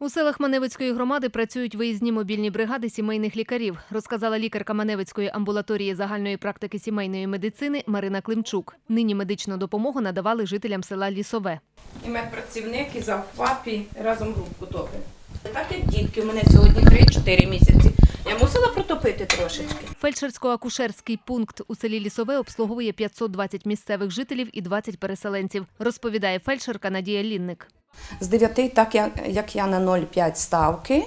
У селах Маневицької громади працюють виїзні мобільні бригади сімейних лікарів, розказала лікарка Маневицької амбулаторії загальної практики сімейної медицини Марина Климчук. Нині медичну допомогу надавали жителям села Лісове. І медпрацівник, за завхвапі разом групку топи. Так як дітки, у мене сьогодні 3-4 місяці. Я мусила протопити трошечки. Фельдшерсько-акушерський пункт у селі Лісове обслуговує 520 місцевих жителів і 20 переселенців, розповідає фельдшерка Надія Лінник. З 9, так я- як я на 0,5 ставки,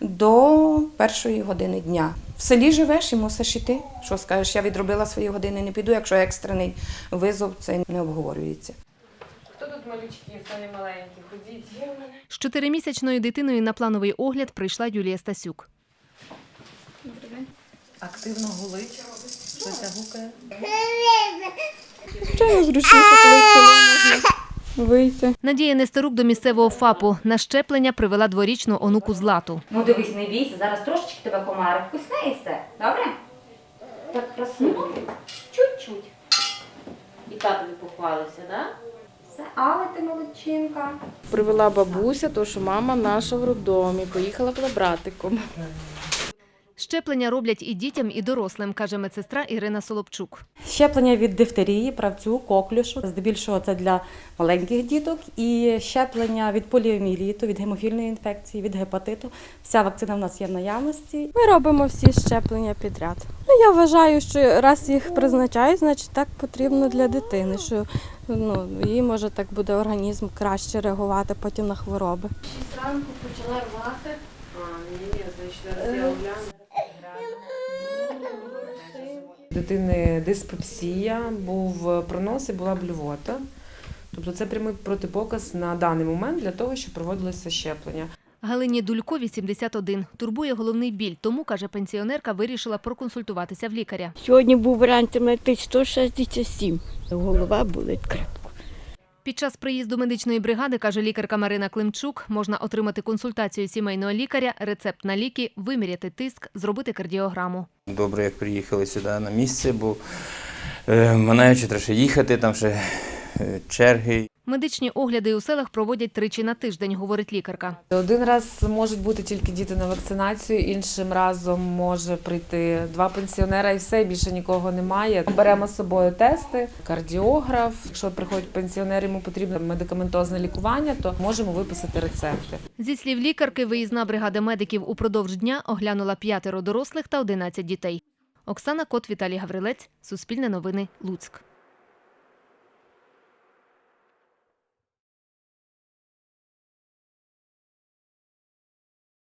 до першої години дня. В селі живеш і мусиш іти. Що скажеш, я відробила свої години, не піду, якщо екстрений визов, це не обговорюється. Хто тут малючки, самі маленькі? Ходіть. З чотиримісячною дитиною на плановий огляд прийшла Юлія Стасюк. Активно гулить. Щось гукає. Звичайно, зручніше, коли в село можна вийти. Надія Нестерук до місцевого ФАПу на щеплення привела дворічну онуку Злату. Ну дивись, не бійся, зараз трошечки тебе комарик вкусне і все. Добре? Так красиво. Чуть-чуть. І татові похвалився, так? Да? Але ти молодчинка. Привела бабуся, то що мама наша в роддомі, поїхала за братиком. Щеплення роблять і дітям, і дорослим, каже медсестра Ірина Солопчук. Щеплення від дифтерії, правцю, коклюшу. Здебільшого це для маленьких діток. І щеплення від поліоміеліту, від гемофільної інфекції, від гепатиту. Вся вакцина в нас є в наявності. Ми робимо всі щеплення підряд. Ну, я вважаю, що раз їх призначають, значить так потрібно для дитини, що ну, їй може так буде організм краще реагувати потім на хвороби. Зранку почала рвати. А, ні, ні, значить, зараз я огляну. Дитини диспепсія, був пронос і була блювота. Тобто це прямий протипоказ на даний момент для того, щоб проводилося щеплення. Галині Дулько 81. Турбує головний біль, тому, каже пенсіонерка, вирішила проконсультуватися в лікаря. Сьогодні був варіант мети 167. Голова болить крепко. Під час приїзду медичної бригади, каже лікарка Марина Климчук, можна отримати консультацію сімейного лікаря, рецепт на ліки, виміряти тиск, зробити кардіограму. Добре, як приїхали сюди на місце, бо е, манаючи треба їхати, там ще е, черги. Медичні огляди у селах проводять тричі на тиждень, говорить лікарка. Один раз можуть бути тільки діти на вакцинацію, іншим разом може прийти два пенсіонера і все, більше нікого немає. Беремо з собою тести, кардіограф. Якщо приходять пенсіонери, йому потрібно медикаментозне лікування, то можемо виписати рецепти. Зі слів лікарки, виїзна бригада медиків упродовж дня оглянула п'ятеро дорослих та 11 дітей. Оксана Кот, Віталій Гаврилець, Суспільне новини, Луцьк.